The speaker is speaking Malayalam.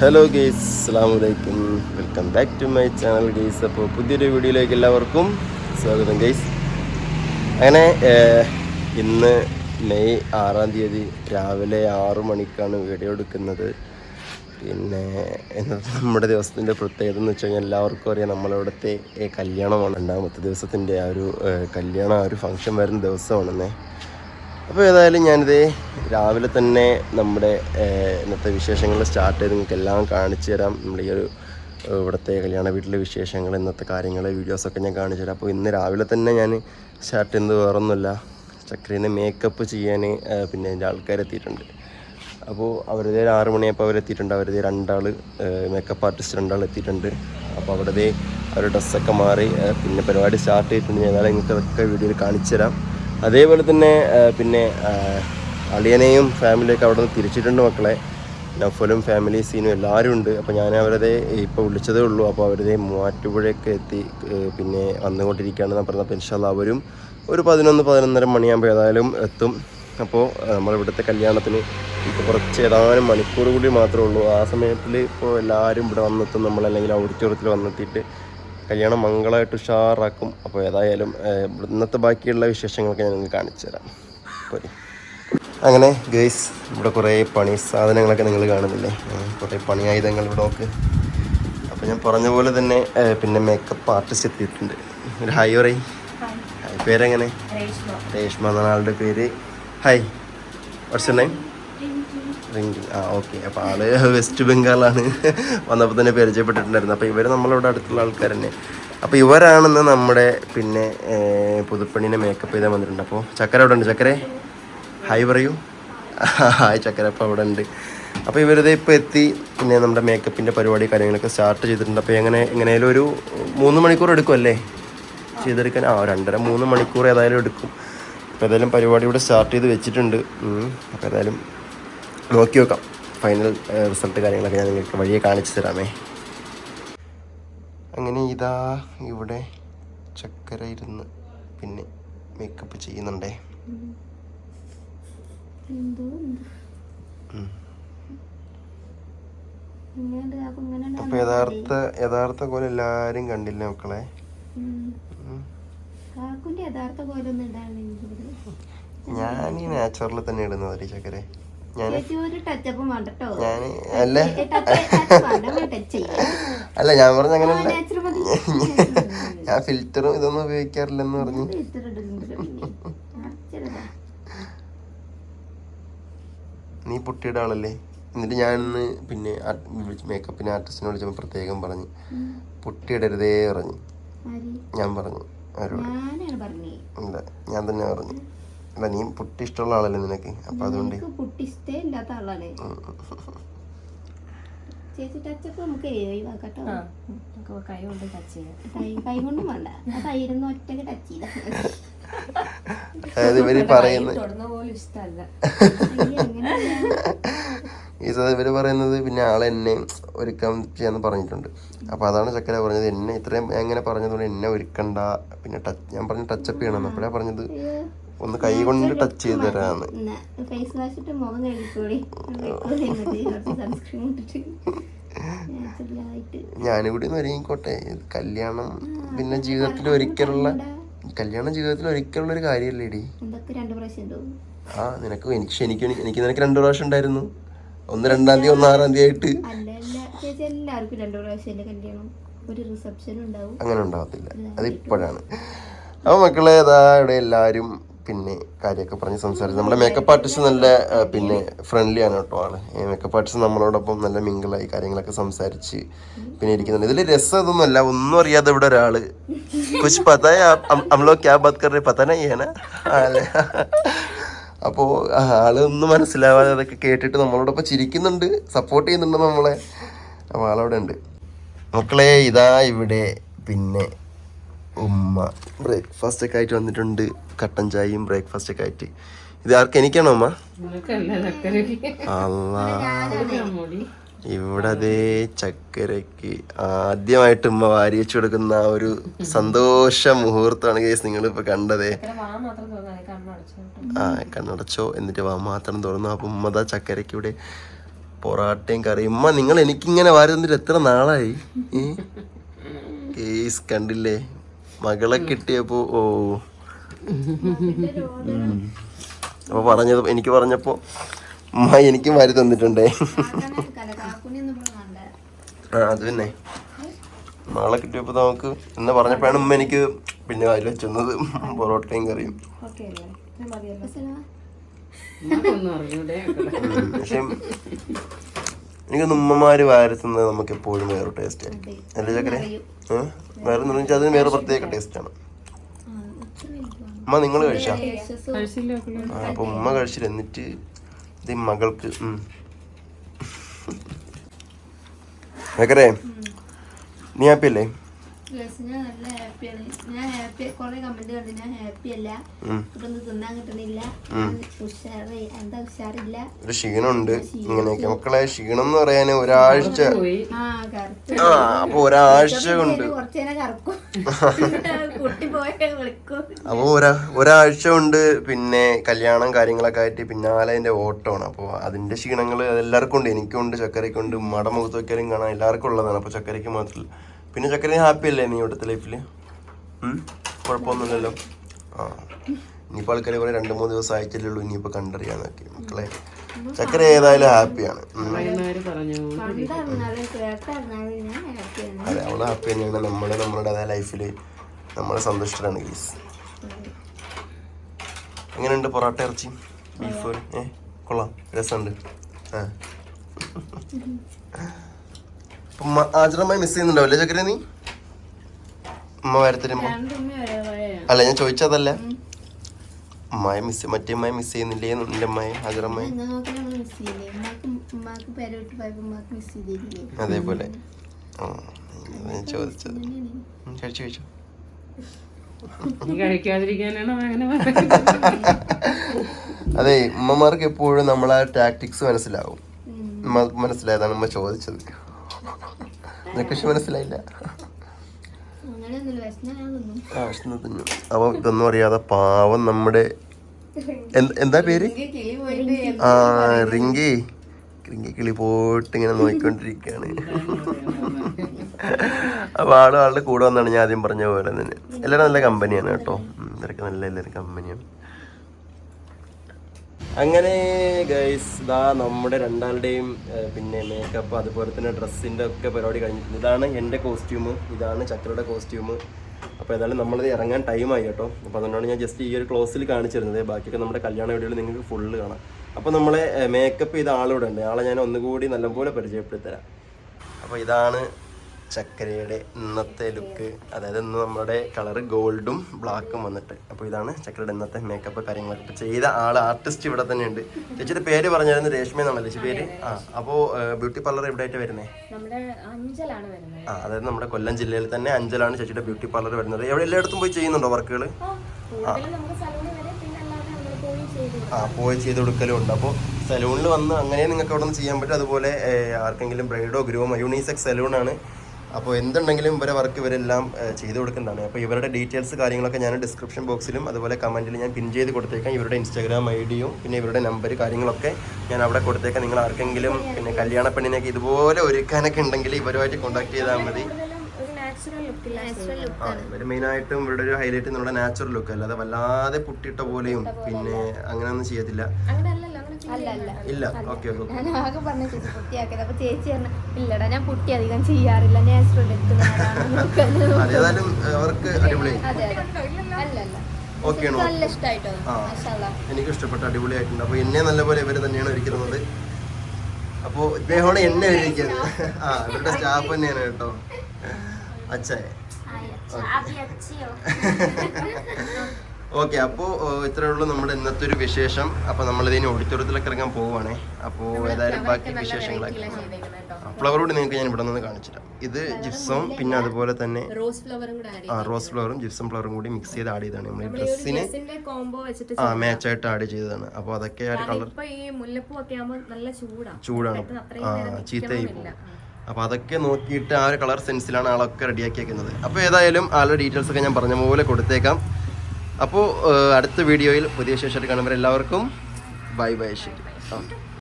ഹലോ ഗെയ്സ് അസ്സാം വലൈക്കും welcome back to my channel guys അപ്പോൾ പുതിയൊരു വീഡിയോയിലേക്ക് എല്ലാവർക്കും സ്വാഗതം ഗെയ്സ് അങ്ങനെ ഇന്ന് മെയ് ആറാം തീയതി രാവിലെ ആറു മണിക്കാണ് വീഡിയോ എടുക്കുന്നത്. പിന്നെ ഇന്നത്തെ നമ്മുടെ ദിവസത്തിന്റെ പ്രത്യേകത എന്ന് വെച്ച് കഴിഞ്ഞാൽ എല്ലാവർക്കും അറിയാം നമ്മളിവിടുത്തെ കല്യാണമാണ്. രണ്ടാമത്തെ ദിവസത്തിന്റെ ആ ഒരു കല്യാണം ആ ഒരു ഫംഗ്ഷൻ വരുന്ന ദിവസമാണെന്നേ. അപ്പോൾ ഏതായാലും ഞാനിത് രാവിലെ തന്നെ നമ്മുടെ ഇന്നത്തെ വിശേഷങ്ങൾ സ്റ്റാർട്ട് ചെയ്ത് നിങ്ങൾക്ക് എല്ലാം കാണിച്ചു തരാം. നമ്മുടെ ഈ ഒരു ഇവിടുത്തെ കല്യാണ വീട്ടിലെ വിശേഷങ്ങൾ ഇന്നത്തെ കാര്യങ്ങൾ വീഡിയോസൊക്കെ ഞാൻ കാണിച്ചു തരാം. അപ്പോൾ ഇന്ന് രാവിലെ തന്നെ ഞാൻ സ്റ്റാർട്ട് ചെയ്യുന്നത് വേറൊന്നുമില്ല. ചക്രീനെ മേക്കപ്പ് ചെയ്യാൻ പിന്നെ എന്റെ ആൾക്കാരെത്തിയിട്ടുണ്ട് അപ്പോൾ അവരുടെ ആറ് മണിയപ്പോൾ അവരെത്തിയിട്ടുണ്ട് അവരുടെ രണ്ടാൾ മേക്കപ്പ് ആർട്ടിസ്റ്റ് രണ്ടാൾ എത്തിയിട്ടുണ്ട്. അപ്പോൾ അവരുടെ അവർ ഡ്രസ്സൊക്കെ മാറി പിന്നെ പരിപാടി സ്റ്റാർട്ട് ചെയ്തിട്ടുണ്ട്. ഞാൻ ഏതായാലും നിങ്ങൾക്ക് അതൊക്കെ വീഡിയോയിൽ കാണിച്ചു തരാം. അതേപോലെ തന്നെ പിന്നെ അളിയനെയും ഫാമിലിയൊക്കെ അവിടെ നിന്ന് തിരിച്ചിട്ടുണ്ട് മക്കളെ. നഫലും ഫാമിലി സീനും എല്ലാവരും ഉണ്ട്. അപ്പോൾ ഞാൻ അവരതെ ഇപ്പോൾ വിളിച്ചതേ ഉള്ളൂ. അപ്പോൾ അവരതെ മൂവാറ്റുപുഴയൊക്കെ എത്തി പിന്നെ പിന്നെ വന്നുകൊണ്ടിരിക്കുകയാണെന്ന് പറഞ്ഞപ്പോൾ ഇൻഷാല്ല അവരും ഒരു പതിനൊന്ന് പതിനൊന്നര മണിയാകുമ്പോൾ ഏതായാലും എത്തും. അപ്പോൾ നമ്മളിവിടുത്തെ കല്യാണത്തിന് ഇപ്പോൾ കുറച്ച് ഏതാനും മണിക്കൂർ കൂടി മാത്രമേ ഉള്ളൂ. ആ സമയത്തിൽ ഇപ്പോൾ എല്ലാവരും ഇവിടെ വന്നെത്തും നമ്മളല്ലെങ്കിൽ ഓഡിറ്റോറിയത്തിൽ വന്നെത്തിയിട്ട് കല്യാണം മംഗളമായിട്ട് ഉഷാറാക്കും. അപ്പോൾ ഏതായാലും ഇന്നത്തെ ബാക്കിയുള്ള വിശേഷങ്ങളൊക്കെ ഞാൻ നിങ്ങൾക്ക് കാണിച്ചു തരാം പോരെ അങ്ങനെ ഗേസ് ഇവിടെ കുറേ പണി സാധനങ്ങളൊക്കെ നിങ്ങൾ കാണുന്നില്ലേ? കുറേ പണി ആയുധങ്ങൾ ഇവിടെ നോക്ക് അപ്പോൾ ഞാൻ പറഞ്ഞ പോലെ തന്നെ പിന്നെ മേക്കപ്പ് ആർട്ടിസ്റ്റ് എത്തിയിട്ടുണ്ട്. ഒരു ഹായ് പറയും. ഹായ് പേരെങ്ങനെ? രേഷ്മ. എന്നാണ് ആളുടെ പേര്. ഹായ് വാട്സ് നെയിം റിങ്കി ആ ഓക്കെ. അപ്പോൾ ആൾ വെസ്റ്റ് ബംഗാളാണ് വന്നപ്പോൾ തന്നെ പരിചയപ്പെട്ടിട്ടുണ്ടായിരുന്നു. അപ്പോൾ ഇവർ നമ്മളിവിടെ അടുത്തുള്ള ആൾക്കാർ തന്നെ. അപ്പോൾ ഇവരാണെന്ന് നമ്മുടെ പിന്നെ പുതുപ്പെണ്ണിനെ മേക്കപ്പ് ചെയ്താൽ വന്നിട്ടുണ്ട്. അപ്പോൾ ചക്കര അവിടെ ഉണ്ട്. ചക്കരെ ഹായ് പറയൂ. ഹായ് ചക്കര അപ്പോൾ അവിടെ ഉണ്ട്. അപ്പോൾ ഇവരത് ഇപ്പോൾ എത്തി. പിന്നെ നമ്മുടെ മേക്കപ്പിന്റെ പരിപാടി കാര്യങ്ങളൊക്കെ സ്റ്റാർട്ട് ചെയ്തിട്ടുണ്ട്. അപ്പോൾ എങ്ങനെ എങ്ങനെയായാലും ഒരു മൂന്ന് മണിക്കൂർ എടുക്കുമല്ലേ ചെയ്തെടുക്കാൻ ആ രണ്ടര മൂന്ന് മണിക്കൂർ ഏതായാലും എടുക്കും. അപ്പോൾ ഏതായാലും പരിപാടി ഇവിടെ സ്റ്റാർട്ട് ചെയ്ത് വെച്ചിട്ടുണ്ട്. അപ്പോൾ ഏതായാലും നോക്കി നോക്കാം. ഫൈനൽ റിസൾട്ട് കാര്യങ്ങളൊക്കെ ഞാൻ നിങ്ങൾക്ക് വഴിയെ കാണിച്ചു തരാമേ. അങ്ങനെ ഇതാ ഇവിടെ ചക്കര ഇരുന്ന് പിന്നെ മേക്കപ്പ് ചെയ്യുന്നുണ്ടേ. അപ്പൊ യഥാർത്ഥ യഥാർത്ഥ പോലെ എല്ലാരും കണ്ടില്ല മക്കളെ? ഞാൻ ഈ നാച്ചുറൽ തന്നെ ഇടുന്നത് ചക്കരെ. ഞാൻ അല്ല അല്ല ഞാൻ പറഞ്ഞ അങ്ങനെയല്ല ഞാൻ ഫിൽറ്ററും ഇതൊന്നും ഉപയോഗിക്കാറില്ലെന്ന് പറഞ്ഞു നീ പൊട്ടിയുടെ ആളല്ലേ. എന്നിട്ട് ഞാൻ ഇന്ന് പിന്നെ മേക്കപ്പിന് ആർട്ടിസ്റ്റിനെ വിളിച്ചപ്പോൾ പ്രത്യേകം പറഞ്ഞു. പൊട്ടിയിടരുതേ പറഞ്ഞു. ഞാൻ പറഞ്ഞു. അവരോട് ഇല്ല ഞാൻ തന്നെ പറഞ്ഞു. അല്ല നീ പുട്ടി ഇഷ്ടമുള്ള ആളല്ലേ നിനക്ക്? അപ്പൊ അതുകൊണ്ട്. പുട്ടി ഇഷ്ടേ ഇല്ലാത്ത ആളാണ് ചേച്ചി ടച്ചപ്പ് നമുക്ക് ഒഴിവാക്കട്ടോ കൈ കൊണ്ട് ടച്ച് ചെയ്യാം. കൈ കൈ കൊണ്ടും വേണ്ട. ആ ഒറ്റയ്ക്ക് ടച്ച് ചെയ്താ അതായത് ഇവർ പറയുന്ന തൊടുന്ന പോലും ഇഷ്ടമല്ല. അയ്യോ, എങ്ങനെയാ? ഈ സ- ഇവർ പറയുന്നത് പിന്നെ ആളെ എന്നെ ഒരുക്കം ചെയ്യാന്ന് പറഞ്ഞിട്ടുണ്ട്. അപ്പൊ അതാണ് ചക്കര പറഞ്ഞത്. എന്നെ ഇത്രയും എങ്ങനെ പറഞ്ഞതുകൊണ്ട് എന്നെ ഒരുക്കണ്ട. പിന്നെ ടച്ച് ഞാൻ പറഞ്ഞു ടച്ചപ്പ് ചെയ്യണം. അപ്പോഴാ പറഞ്ഞത്. ഒന്ന് കൈ കൊണ്ട് ടച്ച് ചെയ്ത് തരാന്ന്. ഞാനിവിടെ ഫേസ് വാഷ് ഇട്ട് മുഖം കഴുകിക്കോളി. സൺസ്ക്രീൻ ഇട്ടിട്ട് നാച്ചുറലായിട്ട് ഞാനും കൂടി ഒന്ന് ഒരുങ്ങിക്കോട്ടെ. കല്യാണം പിന്നെ ജീവിതത്തിൽ ഒരിക്കലുള്ള കല്യാണം ജീവിതത്തിൽ ഒരിക്കലുള്ള ഒരു പ്രാവശ്യം ഉണ്ടാവും? ആ നിനക്ക് എനിക്ക് എനിക്ക് എനിക്ക് നിനക്ക് രണ്ടു പ്രാവശ്യം ഉണ്ടായിരുന്നു. ഒന്ന് രണ്ടാം തീയതി ഒന്ന് ആറാം തീയതി ആയിട്ട്. എല്ലാവർക്കും രണ്ട് പ്രാവശ്യം അല്ലേ കല്യാണം? ഒരു റിസപ്ഷൻ ഉണ്ടാവും. അങ്ങനെ ഉണ്ടാവത്തില്ല. അതിപ്പോഴാണ് അപ്പോൾ മക്കളെ ഇതാ ഇവിടെ എല്ലാവരും പിന്നെ കാര്യമൊക്കെ പറഞ്ഞ് സംസാരിച്ചു. നമ്മുടെ മേക്കപ്പ് ആർട്ടിസ്റ്റ് നല്ല പിന്നെ ഫ്രണ്ട്ലി ആണ് കേട്ടോ ആൾ. മേക്കപ്പ് ആർട്ടിസ്റ്റ് നമ്മളോടൊപ്പം നല്ല മിങ്കിളായി കാര്യങ്ങളൊക്കെ സംസാരിച്ച് പിന്നെ ഇരിക്കുന്നുണ്ട്. ഇതിൽ രസം ഇതൊന്നുമല്ല. ഒന്നും അറിയാതെ ഇവിടെ ഒരാൾ. കുറച്ച് പതായ നമ്മളോ ക്യാബ് ബാത് കറേ പതാന അപ്പോ അപ്പോൾ ഒന്നും മനസ്സിലാവാതെ അതൊക്കെ കേട്ടിട്ട് നമ്മളോടൊപ്പം ചിരിക്കുന്നുണ്ട്. സപ്പോർട്ട് ചെയ്യുന്നുണ്ട് നമ്മളെ. അപ്പൊ ആളവിടെ ഉണ്ട്. മക്കളെ ഇതാ ഇവിടെ പിന്നെ ഉമ്മ ബ്രേക്ക്ഫാസ്റ്റ് ഒക്കെ ആയിട്ട് വന്നിട്ടുണ്ട്. കട്ടൻ ചായയും ബ്രേക്ക്ഫാസ്റ്റ് ഒക്കെ ആയിട്ട്. ഇത് ആർക്ക്? എനിക്കാണോ അമ്മ ഇവിടെ അതേ ചക്കരക്ക് ആദ്യമായിട്ട് ഉമ്മ വാരി വെച്ചു കൊടുക്കുന്ന ആ ഒരു സന്തോഷ മുഹൂർത്തമാണ് കേസ് നിങ്ങൾ ഇപ്പൊ കണ്ടതേ ആ കണ്ണടച്ചോ എന്നിട്ട് വാ മാത്രം തുറന്നു. അപ്പൊ ഉമ്മതാ ചക്കരയ്ക്ക് ഇവിടെ പൊറാട്ടയും കറിയും. ഉമ്മ നിങ്ങൾ എനിക്കിങ്ങനെ വാരി തന്നിട്ട് എത്ര നാളായി? കേസ് കണ്ടില്ലേ? മകളെ കിട്ടിയപ്പോ ഓ. അപ്പൊ പറഞ്ഞത് എനിക്ക് പറഞ്ഞപ്പോ ഉമ്മ എനിക്കും വാരി തന്നിട്ടുണ്ടേ. ആ അത് പിന്നെ മകളെ കിട്ടിയപ്പോ നമുക്ക് എന്ന് പറഞ്ഞപ്പോഴാണ് ഉമ്മ എനിക്ക് പിന്നെ വാരി വെച്ചത് പൊറോട്ടയും കറിയും. പക്ഷെ എനിക്ക് ഉമ്മമാര് വാരത്തുന്നത് നമുക്ക് എപ്പോഴും വേറെ ടേസ്റ്റ് ആയിരിക്കും അല്ലേ ചക്കരെ വേറെ എന്ന് വെച്ചാൽ അതിന് വേറെ പ്രത്യേക ടേസ്റ്റ് ആണ്. ആ, ഉമ്മ നിങ്ങൾ കഴിച്ചാ? അപ്പൊ ഉമ്മ കഴിച്ചില്ല. എന്നിട്ട് ഇത് മകൾക്ക്. ചക്കരെ നീ ഹാപ്പി അല്ലേ? ഞാൻ നല്ല ഹാപ്പിയാണ് ഞാൻ ഹാപ്പി കുറെ കമന്റ് കണ്ടു ഞാൻ ഹാപ്പി അല്ല. ഇതൊന്നും തിന്നാൻ കിട്ടണില്ല ഉഷാറ് എന്താ ഉഷാറില്ല? ഒരു ക്ഷീണമുണ്ട്. ഇങ്ങനെയൊക്കെ മക്കളെ ക്ഷീണം എന്ന് പറയാൻ ഒരാഴ്ച ആ അപ്പൊ ഒരാഴ്ച കൊണ്ട് അപ്പൊ കറക്കും. കുട്ടി പോയ വിളിക്കും. അപ്പോൾ ഒരാ ഒരാഴ്ച കൊണ്ട് പിന്നെ കല്യാണം കാര്യങ്ങളൊക്കെ ആയിട്ട് പിന്നാലെ അതിന്റെ ഓട്ടമാണ് അപ്പോൾ അതിന്റെ ക്ഷീണങ്ങൾ എല്ലാവർക്കും ഉണ്ട്. എനിക്കുണ്ട് ചക്കരയ്ക്കുണ്ട് ഉമ്മയുടെ മുഖത്ത് വയ്ക്കാനും കാണാൻ എല്ലാവർക്കും ഉള്ളതാണ്. അപ്പോൾ ചക്കരയ്ക്ക് മാത്രമല്ല പിന്നെ ചക്കര ഹാപ്പി അല്ലേ നീ ഇവിടുത്തെ ലൈഫിൽ കുഴപ്പമൊന്നുമില്ലല്ലോ. ആ. ഇനിയിപ്പോൾ ആൾക്കാരെ പറയും രണ്ട് മൂന്ന് ദിവസം ആയിട്ടല്ലേ ഉള്ളൂ ഇനിയിപ്പോൾ കണ്ടറിയാന്നൊക്കെ മക്കളെ ചക്കര ഏതായാലും ഹാപ്പിയാണ്. അതെ അവൾ ഹാപ്പി തന്നെയാണ്. നമ്മളുടെ നമ്മളുടേതായ ലൈഫിൽ നമ്മളെ സന്തുഷ്ടരാണ് ഗീസ്. എങ്ങനെയുണ്ട് പൊറോട്ട ഇറച്ചി? ബീഫ് ഏ? കൊള്ളാം. രസമുണ്ട്. ആ. ആചരമായി മിസ് ചെയ്യുന്നുണ്ടോ അല്ലേ ചക്കര നീ? ഉമ്മ വരത്തരുമ്പോ അല്ല ഞാൻ ചോദിച്ചതല്ല? ഉമ്മയെ മിസ് മറ്റേ ഉമ്മയെ മിസ് ചെയ്യുന്നില്ലേ നിന്റെ ഉമ്മയെ ആചരമായി അതേപോലെ. ആ അതാ ഞാൻ ചോദിച്ചത്. കഴിച്ചു കഴിച്ചു. ഉമ്മമാർക്ക് എപ്പോഴും നമ്മളാ ടാക്ടിക്സ് മനസ്സിലാവും. മനസ്സിലായതാണ് ഉമ്മ ചോദിച്ചത്. നിനക്ക് മനസ്സിലായില്ല. തിന്നും. അപ്പൊ ഇതൊന്നും അറിയാതെ പാവം നമ്മുടെ എന്താ പേര്? ആ റിങ്കി. റിങ്കി കിളി പോയിട്ട് ഇങ്ങനെ നോക്കിക്കൊണ്ടിരിക്കുകയാണ് അപ്പൊ ആൾ ആളുടെ കൂടെ വന്നാണ് ഞാൻ ആദ്യം പറഞ്ഞ പോലെ തന്നെ. എല്ലാവരും നല്ല കമ്പനിയാണ് കേട്ടോ. ഇവരൊക്കെ നല്ല എല്ലാവരും കമ്പനിയാണ് അങ്ങനെ ഗൈസ് ഇതാ നമ്മുടെ രണ്ടാളുടെയും പിന്നെ മേക്കപ്പ് അതുപോലെ തന്നെ ഡ്രസ്സിന്റെ ഒക്കെ പരിപാടി കഴിഞ്ഞിട്ടുണ്ട്. ഇതാണ് എന്റെ കോസ്റ്റ്യൂം ഇതാണ് ചക്രയുടെ കോസ്റ്റ്യൂം അപ്പോൾ ഏതായാലും നമ്മളത് ഇറങ്ങാൻ ടൈമായി കേട്ടോ. അപ്പോൾ അതുകൊണ്ടാണ് ഞാൻ ജസ്റ്റ് ഈ ഒരു ക്ലോസിൽ കാണിച്ചിരുന്നത്. ബാക്കിയൊക്കെ നമ്മുടെ കല്യാണ വീഡിയോയിൽ നിങ്ങൾക്ക് ഫുള്ള് കാണാം. അപ്പോൾ നമ്മളെ മേക്കപ്പ് ചെയ്ത ആളിവിടെ ഉണ്ട്. ആളെ ഞാൻ ഒന്നുകൂടി നല്ലപോലെ പരിചയപ്പെടുത്തരാം അപ്പോൾ ഇതാണ് ചക്കരയുടെ ഇന്നത്തെ ലുക്ക് അതായത് ഇന്ന് നമ്മുടെ കളർ ഗോൾഡും ബ്ലാക്കും വന്നിട്ട്. അപ്പോൾ ഇതാണ് ചക്കരയുടെ ഇന്നത്തെ മേക്കപ്പ് കാര്യങ്ങളൊക്കെ. ഇപ്പോൾ ചെയ്ത ആൾ ആർട്ടിസ്റ്റ് ഇവിടെ തന്നെയുണ്ട്. ചേച്ചിയുടെ പേര് പറഞ്ഞായിരുന്നു രേഷ്മ എന്നാണല്ലോ ചേച്ചി പേര്? ആ അപ്പോൾ ബ്യൂട്ടി പാർലർ എവിടെ ആയിട്ട് വരുന്നത്. ആ അതായത് നമ്മുടെ കൊല്ലം ജില്ലയിൽ തന്നെ അഞ്ചലാണ് ചേച്ചിയുടെ ബ്യൂട്ടി പാർലർ വരുന്നത്. എവിടെ എല്ലായിടത്തും പോയി ചെയ്യുന്നുണ്ടോ വർക്കുകൾ ചെയ്തു ആ പോയി ചെയ്ത് കൊടുക്കലും ഉണ്ട്. അപ്പോൾ സലൂണിൽ വന്ന് അങ്ങനെ നിങ്ങൾക്ക് അവിടെ നിന്ന് ചെയ്യാൻ പറ്റും. അതുപോലെ ആർക്കെങ്കിലും ബ്രൈഡോ ഗ്രൂമോ യൂണിസെക്സ് സലൂണാണ് അപ്പോൾ എന്തുണ്ടെങ്കിലും ഇവരെ വർക്ക് ഇവരെല്ലാം ചെയ്തു കൊടുക്കുന്നതാണ് അപ്പോൾ ഇവരുടെ ഡീറ്റെയിൽസ് കാര്യങ്ങളൊക്കെ ഞാൻ ഡിസ്ക്രിപ്ഷൻ ബോക്സിലും അതുപോലെ കമന്റിൽ ഞാൻ പിൻ ചെയ്ത് കൊടുത്തേക്കാം. ഇവരുടെ ഇൻസ്റ്റാഗ്രാം ഐ ഡിയും പിന്നെ ഇവരുടെ നമ്പർ കാര്യങ്ങളൊക്കെ ഞാൻ അവിടെ കൊടുത്തേക്കാം. നിങ്ങൾ ആർക്കെങ്കിലും പിന്നെ കല്യാണ പെണ്ണിനൊക്കെ ഇതുപോലെ ഒരുക്കാനൊക്കെ ഉണ്ടെങ്കിൽ ഇവരുമായിട്ട് കോൺടാക്ട് ചെയ്താൽ മതി. ഇവർ മെയിനായിട്ടും ഇവരുടെ ഒരു ഹൈലൈറ്റ് നമ്മുടെ നാച്ചുറൽ ലുക്ക് അല്ലാതെ വല്ലാതെ പുട്ടിട്ട പോലെയും പിന്നെ അങ്ങനെയൊന്നും ചെയ്യത്തില്ല. അല്ല അല്ല ഇല്ല. ഓക്കെ ഓക്കെ ഞാൻ ആകെ പറഞ്ഞ ചേച്ചി പുട്ടിയാക്കിയത് അപ്പൊ ചേച്ചി പറഞ്ഞു ഇല്ലടാ ഞാൻ കുട്ടി അധികം ചെയ്യാറില്ല. നാച്ചുറൽ നല്ല ഇഷ്ടമായിട്ടോ എനിക്ക് ഇഷ്ടപ്പെട്ട അടിപൊളിയായിട്ടുണ്ട്. അപ്പോൾ എന്നെ നല്ലപോലെ ഇവർ തന്നെയാണ് ഒരുക്കുന്നത് അപ്പോൾ ഇദ്ദേഹമാണ് എന്നെ ഒരുക്കുന്നത് ആ ഇവരുടെ സ്റ്റാഫ് തന്നെയാണ് കേട്ടോ. അച്ഛേ. ഓക്കെ അപ്പോൾ ഇത്രയേ ഉള്ളൂ നമ്മുടെ ഇന്നത്തെ ഒരു വിശേഷം. അപ്പോൾ നമ്മളിതിന് ഓഡിറ്റോറിയത്തിലൊക്കെ ഇറങ്ങാൻ പോവുകയാണേ അപ്പോൾ ഏതായാലും ബാക്കി വിശേഷങ്ങളൊക്കെ ഫ്ലവർ കൂടി നിങ്ങൾക്ക് ഞാൻ ഇവിടെ നിന്ന് കാണിച്ചിട്ടാം ഇത് ജിപ്സം പിന്നെ അതുപോലെ തന്നെ റോസ് ഫ്ലവറും ജിപ്സും ആ റോസ് ഫ്ലവറും ജിപ്സം ഫ്ലവറും കൂടി മിക്സ് ചെയ്ത് ആഡ് ചെയ്താണ് നമ്മൾ ഡ്രസ്സിന് ആ മാച്ച് ആയിട്ട് ആഡ് ചെയ്തതാണ്. അപ്പോൾ അതൊക്കെ ആ കളർ ചൂടാണ്. ആ ചീത്തയായി പോകും. അപ്പോൾ അതൊക്കെ നോക്കിയിട്ട് ആ ഒരു കളർ സെൻസിലാണ് ആളൊക്കെ റെഡിയാക്കി റെഡിയാക്കിയേക്കുന്നത് അപ്പോൾ ഏതായാലും ആളുടെ ഡീറ്റെയിൽസ് ഒക്കെ ഞാൻ പറഞ്ഞ പോലെ കൊടുത്തേക്കാം. അപ്പോൾ അടുത്ത വീഡിയോയിൽ പുതിയ ശേഷമായിട്ട് കാണുമ്പോൾ എല്ലാവർക്കും ബൈ ബൈ ശരി. ആ